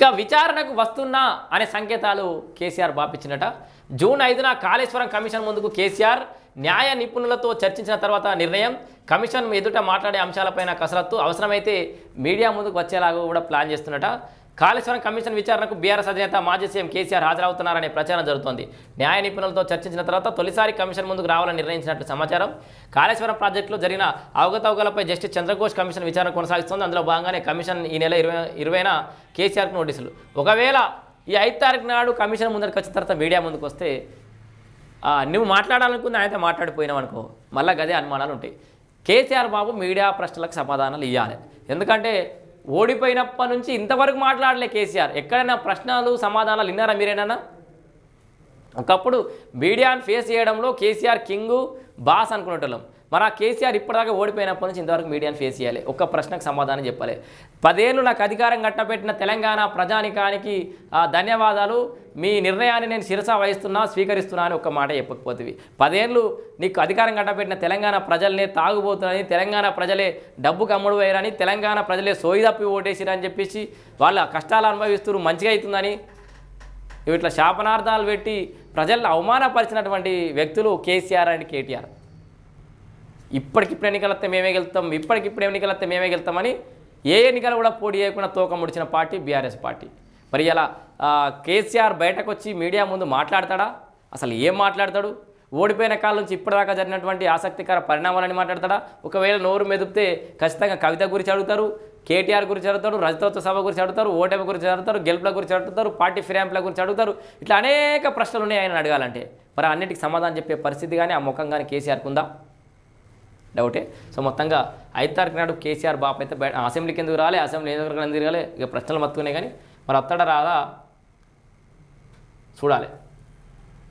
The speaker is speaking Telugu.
ఇక విచారణకు వస్తున్నా అనే సంకేతాలు కేసీఆర్ బాపించినట జూన్ ఐదున కాళేశ్వరం కమిషన్ ముందుకు కేసీఆర్ న్యాయ నిపుణులతో చర్చించిన తర్వాత నిర్ణయం. కమిషన్ ఎదుట మాట్లాడే అంశాలపైన కసరత్తు. అవసరమైతే మీడియా ముందుకు వచ్చేలాగా కూడా ప్లాన్ చేస్తున్నట. కాళేశ్వరం కమిషన్ విచారణకు బీఆర్ఎస్ అధినేత మాజీ సీఎం కేసీఆర్ హాజరవుతున్నారనే ప్రచారం జరుగుతోంది. న్యాయ నిపుణులతో చర్చించిన తర్వాత తొలిసారి కమిషన్ ముందుకు రావాలని నిర్ణయించినట్లు సమాచారం. కాళేశ్వరం ప్రాజెక్టులో జరిగిన అవగతవకలపై జస్టిస్ చంద్రఘోష్ కమిషన్ విచారణ కొనసాగిస్తోంది. అందులో భాగంగానే కమిషన్ ఈ నెల ఇరవై ఇరవైన కేసీఆర్కు నోటీసులు. ఒకవేళ ఈ ఐదు తారీఖు నాడు కమిషన్ ముందరికి వచ్చిన తర్వాత మీడియా ముందుకు వస్తే నువ్వు మాట్లాడాలనుకుంది ఆయనతో మాట్లాడిపోయినావు అనుకో. మళ్ళీ గదే అనుమానాలు ఉంటాయి. కేసీఆర్ బాబు మీడియా ప్రశ్నలకు సమాధానాలు ఇవ్వాలి ఎందుకంటే ఓడిపోయినప్పటి నుంచి ఇంతవరకు మాట్లాడలే కేసీఆర్. ఎక్కడైనా ప్రశ్నలు సమాధానాలు విన్నారా మీరేనా? ఒకప్పుడు మీడియాను ఫేస్ చేయడంలో కేసీఆర్ కింగ్ బాస్ అనుకునేటోళ్ళం. మరి ఆ కేసీఆర్ ఇప్పటిదాకా ఓడిపోయినప్పటి నుంచి ఇంతవరకు మీడియాను ఫేస్ చేయాలి. ఒక్క ప్రశ్నకు సమాధానం చెప్పాలి. పదేళ్ళు నాకు అధికారం కట్టబెట్టిన తెలంగాణ ప్రజానికానికి ఆ, ధన్యవాదాలు. మీ నిర్ణయాన్ని నేను శిరస వహిస్తున్నా స్వీకరిస్తున్నా అని ఒక్క మాట చెప్పకపోతుంది పదేళ్ళు నీకు అధికారం కట్టబెట్టిన తెలంగాణ ప్రజలనే తాగుబోతున్నారని తెలంగాణ ప్రజలే డబ్బుకు అమ్ముడు వేయరని తెలంగాణ ప్రజలే సోయి తప్పి ఓటేసిరని చెప్పేసి వాళ్ళ కష్టాలు అనుభవిస్తున్నారు మంచిగా అవుతుందని ఇట్లా శాపనార్థాలు పెట్టి ప్రజలను అవమానపరిచినటువంటి వ్యక్తులు కేసీఆర్ అండ్ కేటీఆర్. ఇప్పటికిప్పుడు ఎన్నికలు వస్తే మేమే గెలుస్తాం ఇప్పటికిప్పుడు ఎన్నికలు వస్తే మేమే గెలుస్తామని ఏ ఎన్నికలు కూడా పోటీ చేయకుండా తోక ముడిచిన పార్టీ బీఆర్ఎస్ పార్టీ. మరి ఇలా కేసీఆర్ బయటకు వచ్చి మీడియా ముందు మాట్లాడతాడా? అసలు ఏం మాట్లాడతాడు? ఓడిపోయిన కాలం నుంచి ఇప్పటిదాకా జరిగినటువంటి ఆసక్తికర పరిణామాలని మాట్లాడతాడా? ఒకవేళ నోరు మెదిపితే ఖచ్చితంగా కవిత గురించి అడుగుతారు కేటీఆర్ గురించి అడుగుతారు రజతోత్సవ సభ గురించి అడుగుతారు ఓటమి గురించి అడుగుతారు గెలుపుల గురించి అడుగుతారు పార్టీ ఫిరాంపుల గురించి అడుగుతారు. ఇట్లా అనేక ప్రశ్నలు ఉన్నాయి ఆయన అడగాలంటే. మరి అన్నిటికి సమాధానం చెప్పే పరిస్థితి కానీ ఆ ముఖం కానీ కేసీఆర్కి ఉందా? డౌటే. సో మొత్తంగా ఐదు తారీఖు నాడు కేసీఆర్ బాప్ అయితే బయట అసెంబ్లీకి ఎందుకు రాలే అసెంబ్లీ ఎందుకు ఎందుకు రాలే ఇక ప్రశ్నలు మత్తుకునే కానీ మరి అత్తడ రాదా? చూడాలి.